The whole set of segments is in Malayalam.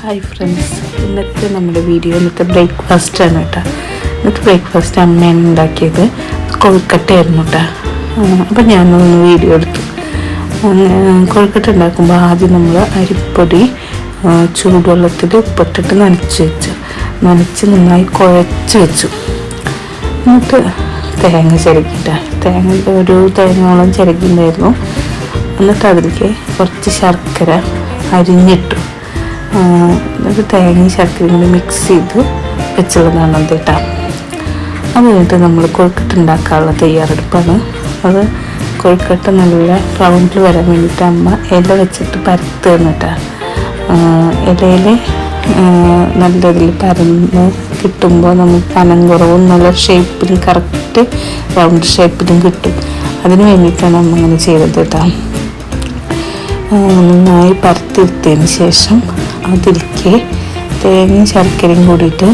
ഹായ് ഫ്രണ്ട്സ് ഇന്നത്തെ നമ്മുടെ വീഡിയോ ഇന്നത്തെ ബ്രേക്ക്ഫാസ്റ്റ് ആണ് കേട്ടോ ഇന്നത്തെ ബ്രേക്ക്ഫാസ്റ്റ് അമ്മയാണ് ഉണ്ടാക്കിയത്. കൊഴുക്കട്ടയായിരുന്നു കേട്ടോ അപ്പം ഞാനൊന്ന് വീഡിയോ എടുത്തു. കൊഴുക്കട്ട ഉണ്ടാക്കുമ്പോൾ ആദ്യം നമ്മൾ അരിപ്പൊടി ചൂടുവെള്ളത്തിൽ ഉപ്പിട്ടിട്ട് നനച്ച് വെച്ചു. നനച്ച് നന്നായി കുഴച്ച് വെച്ചു. എന്നിട്ട് തേങ്ങ ചിരക്കിട്ട തേങ്ങ ഒരു തേങ്ങയോളം ചിരക്കിണ്ടായിരുന്നു എന്നിട്ട് അതിലേക്ക് കുറച്ച് ശർക്കര അരിഞ്ഞിട്ടു. എന്നിട്ട് തേങ്ങയും ശർക്കരയും കൂടി മിക്സ് ചെയ്ത് വെച്ചുള്ളതാണ് അത് കേട്ടോ. അത് കഴിഞ്ഞിട്ട് നമ്മൾ കൊഴുക്കട്ട ഉണ്ടാക്കാനുള്ള തയ്യാറെടുപ്പാണ്. അത് കൊഴുക്കട്ട നല്ല റൗണ്ടിൽ വരാൻ വേണ്ടിയിട്ട് അമ്മ ഇല വെച്ചിട്ട് പരത്ത് തന്നിട്ടാ ഇലയിൽ നല്ല ഇതിൽ പരന്ന് കിട്ടുമ്പോൾ നമുക്ക് കനം കുറവും നല്ല ഷേപ്പിലും കറക്റ്റ് റൗണ്ട് ഷേപ്പിലും കിട്ടും. അതിന് വേണ്ടിയിട്ടാണ് അമ്മ അങ്ങനെ ചെയ്തത് കേട്ടോ. നന്നായി പരത്തിരുത്തിയതിന് ശേഷം അതിലേക്ക് തേങ്ങയും ശർക്കരയും കൂടിയിട്ട്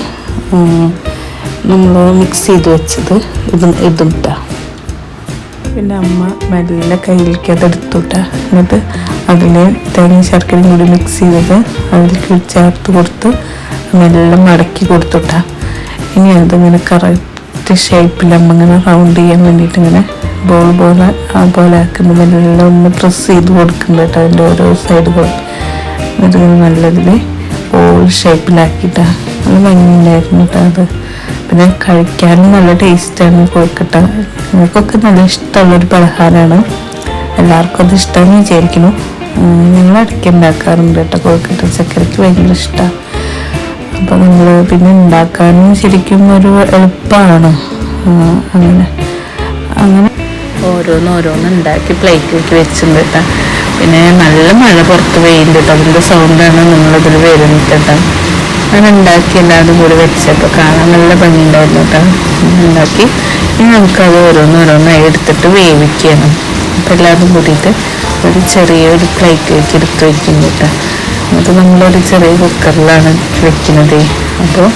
നമ്മൾ മിക്സ് ചെയ്ത് വെച്ചത് ഇത് ഇതും പിന്നെ അമ്മ മെല്ലെ കയ്യിലേക്ക് അത് എടുത്തുട്ട. എന്നിട്ട് അതിൽ തേങ്ങ ശർക്കരയും കൂടി മിക്സ് ചെയ്തത് അതിലേക്ക് ചേർത്ത് കൊടുത്ത് മെല്ലെ മടക്കി കൊടുത്തുട്ട. ഇനി അതിങ്ങനെ കറക്റ്റ് ഷേപ്പിൽ അമ്മ ഇങ്ങനെ റൗണ്ട് ചെയ്യാൻ വേണ്ടിയിട്ട് ഇങ്ങനെ ബോൾ പോലെ പോലെ ആക്കുമ്പോൾ മെല്ലെ ഒന്ന് പ്രസ് ചെയ്ത് കൊടുക്കുന്നുണ്ട് കേട്ടോ അതിന്റെ ഓരോ സൈഡുകൾ നല്ലൊരു നല്ലതിൽ ബോൾ ഷേപ്പിലാക്കിയിട്ടാ അത് ഭംഗിയുണ്ടായിരുന്നു കേട്ടോ അത്. പിന്നെ കഴിക്കാനും നല്ല ടേസ്റ്റാണ് കോഴിക്കട്ട ഞങ്ങൾക്കൊക്കെ നല്ല ഇഷ്ടമുള്ളൊരു പലഹാരമാണ് എല്ലാവർക്കും അത് ഇഷ്ടമെന്ന് വിചാരിക്കുന്നു. ഞങ്ങൾ ഇടയ്ക്ക് ഉണ്ടാക്കാറുണ്ട് കേട്ടോ കോഴിക്കട്ട ചക്കരയ്ക്ക് ഭയങ്കര ഇഷ്ടമാണ് അപ്പോൾ നമ്മൾ പിന്നെ ഉണ്ടാക്കാനും ശരിക്കും ഒരു എളുപ്പമാണ് അങ്ങനെ. അങ്ങനെ. ഓരോന്ന് ഓരോന്ന് ഉണ്ടാക്കി പ്ലേറ്റിലേക്ക് വെച്ചിട്ടുണ്ട് കേട്ടോ പിന്നെ നല്ല മഴ പുറത്ത് പെയ്യുന്നുണ്ട് കേട്ടോ. അതിന്റെ സൗണ്ടാണ് നിങ്ങളിതിൽ വരുന്നത് കേട്ടോ. അങ്ങനെ ഉണ്ടാക്കി എല്ലാവരും കൂടി വെച്ചപ്പോൾ കാണാൻ നല്ല ഭംഗിയുണ്ടായിരുന്നു കേട്ടോ. ഉണ്ടാക്കി. ഇനി നമുക്കത് ഓരോന്ന് ഓരോന്നായി എടുത്തിട്ട് വേവിക്കണം. അപ്പോൾ എല്ലാവരും കൂടിയിട്ട് ഒരു ചെറിയൊരു പ്ലേറ്റിലേക്ക് എടുത്ത് വയ്ക്കും കേട്ടോ. അത് നമ്മളൊരു ചെറിയ കുക്കറിലാണ് വെക്കുന്നത്. അപ്പോൾ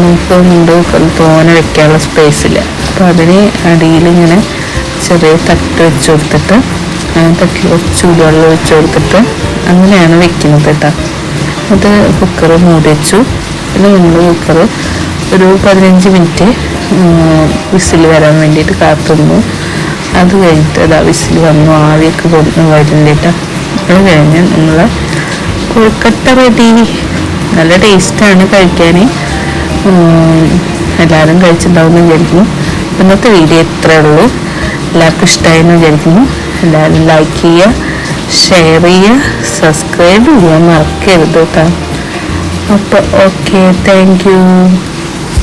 നമുക്ക് മുണ്ട് തോനെ വെക്കാനുള്ള സ്പേസ് ഇല്ല. അപ്പോൾ അതിന് അടിയിൽ ഇങ്ങനെ ചെറിയ തട്ട് വെച്ച് കൊടുത്തിട്ട് തട്ടിൽ കുറച്ച് ചൂടുവെള്ളം ഒഴിച്ച് കൊടുത്തിട്ട് അങ്ങനെയാണ് വെക്കുന്നത് കേട്ടോ. അത് കുക്കർ മൂടി വെച്ചു. പിന്നെ നമ്മൾ കുക്കർ ഒരു പതിനഞ്ച് മിനിറ്റ് വിസിൽ വരാൻ വേണ്ടിയിട്ട് കാത്തുന്നു. അത് കഴിഞ്ഞിട്ട് അതാ വിസിൽ വന്നു ആവിയൊക്കെ വരുന്നിട്ട് അത് കഴിഞ്ഞ് നമ്മൾ കൊഴുക്കട്ട റെഡി നല്ല ടേസ്റ്റാണ് കഴിക്കാൻ എല്ലാവരും കഴിച്ചിട്ടുണ്ടാവും എന്ന് വിചാരിക്കുന്നു. ഇന്നത്തെ വീഡിയോ ഇത്രയേ ഉള്ളൂ. എല്ലാവർക്കും ഇഷ്ടമായി എന്ന് വിചാരിക്കുന്നു. എല്ലാവരും ലൈക്ക് ചെയ്യുക ഷെയർ ചെയ്യുക സബ്സ്ക്രൈബ് ചെയ്യാൻ മറക്കരുത് കേട്ടോ. അപ്പോൾ ഓക്കെ താങ്ക് യു